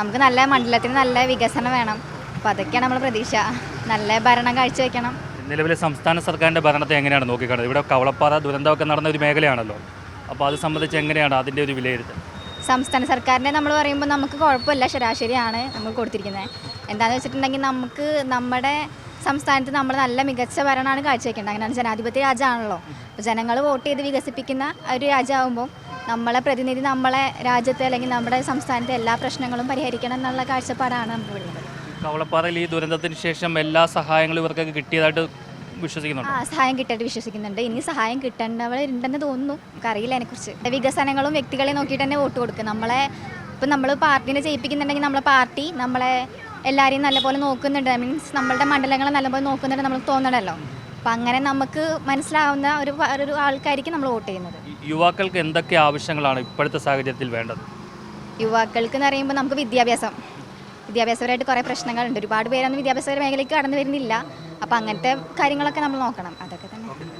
നമുക്ക് നല്ല മണ്ഡലത്തിന് നല്ല വികസനം വേണം. അപ്പോൾ അതൊക്കെയാണ് നമ്മൾ പ്രതീക്ഷ. നല്ല ഭരണം കാഴ്ചവെക്കണം. നിലവിലെ സംസ്ഥാന സർക്കാരിന്റെ ഭരണത്തെ എങ്ങനെയാണ് നോക്കിക്കാണുന്നത്? ഇവിടെ കവളപ്പാറ ദുരന്തമൊക്കെ നടന്ന ഒരു മേഖലയാണല്ലോ. അപ്പോൾ അത് സംബന്ധിച്ച് എങ്ങനെയാണ് അതിന്റെ ഒരു വിലയിരുത്തൽ? സംസ്ഥാന സർക്കാരിനെ നമ്മൾ പറയുമ്പോൾ നമുക്ക് കുഴപ്പമില്ല. ശരാശരിയാണ് നമ്മൾ കൊടുത്തിരിക്കുന്നത് എന്താണെന്ന് വെച്ചിട്ടുണ്ടെങ്കിൽ നമുക്ക് നമ്മുടെ സംസ്ഥാനത്ത് നമ്മൾ നല്ല മികച്ച ഭരണമാണ് കാഴ്ചവെക്കേണ്ടത്. അങ്ങനെയാണ് ജനാധിപത്യ രാജ്യമാണല്ലോ. അപ്പോൾ ജനങ്ങൾ വോട്ട് ചെയ്ത് വികസിപ്പിക്കുന്ന ഒരു രാജ്യമാകുമ്പോൾ നമ്മളെ പ്രതിനിധി നമ്മളെ രാജ്യത്തെ അല്ലെങ്കിൽ നമ്മുടെ സംസ്ഥാനത്തെ എല്ലാ പ്രശ്നങ്ങളും പരിഹരിക്കണം എന്നുള്ള കാഴ്ചപ്പാടാണ് കവളപ്പാറയിൽ ഈ ദുരന്തത്തിന് ശേഷം എല്ലാ സഹായങ്ങളും ഇവർക്കൊക്കെ കിട്ടിയതായിട്ട് വിശ്വസിക്കുന്നുണ്ട്? ആ സഹായം കിട്ടിയിട്ട് വിശ്വസിക്കുന്നുണ്ട്. ഇനി സഹായം കിട്ടേണ്ടവരുണ്ടെന്ന് തോന്നുന്നു. നമുക്കറിയില്ല അതിനെക്കുറിച്ച്. വികസനങ്ങളും വ്യക്തികളെ നോക്കിയിട്ട് തന്നെ വോട്ട് കൊടുക്കും നമ്മളെ ഇപ്പം നമ്മൾ പാർട്ടീനെ ജയിപ്പിക്കുന്നുണ്ടെങ്കിൽ നമ്മളെ പാർട്ടി നമ്മളെ എല്ലാവരെയും നല്ലപോലെ നോക്കുന്നുണ്ട്. മീൻസ് നമ്മളുടെ മണ്ഡലങ്ങളെ നല്ലപോലെ നോക്കുന്നുണ്ട് നമ്മൾ തോന്നണമല്ലോ. അപ്പം അങ്ങനെ നമുക്ക് മനസ്സിലാവുന്ന ഒരു ഒരു ആൾക്കാർക്ക് നമ്മൾ വോട്ട് ചെയ്യുന്നത്. യുവാക്കൾക്ക് എന്തൊക്കെ ആവശ്യങ്ങളാണ് ഇപ്പോഴത്തെ സാഹചര്യത്തിൽ വേണ്ടത്? യുവാക്കൾക്ക് എന്ന് പറയുമ്പോൾ നമുക്ക് വിദ്യാഭ്യാസം. വിദ്യാഭ്യാസപരമായിട്ട് കുറേ പ്രശ്നങ്ങളുണ്ട്. ഒരുപാട് പേരൊന്നും വിദ്യാഭ്യാസപര മേഖലയ്ക്ക് കടന്നു വരുന്നില്ല. അപ്പം അങ്ങനത്തെ കാര്യങ്ങളൊക്കെ നമ്മൾ നോക്കണം. അതൊക്കെ തന്നെ.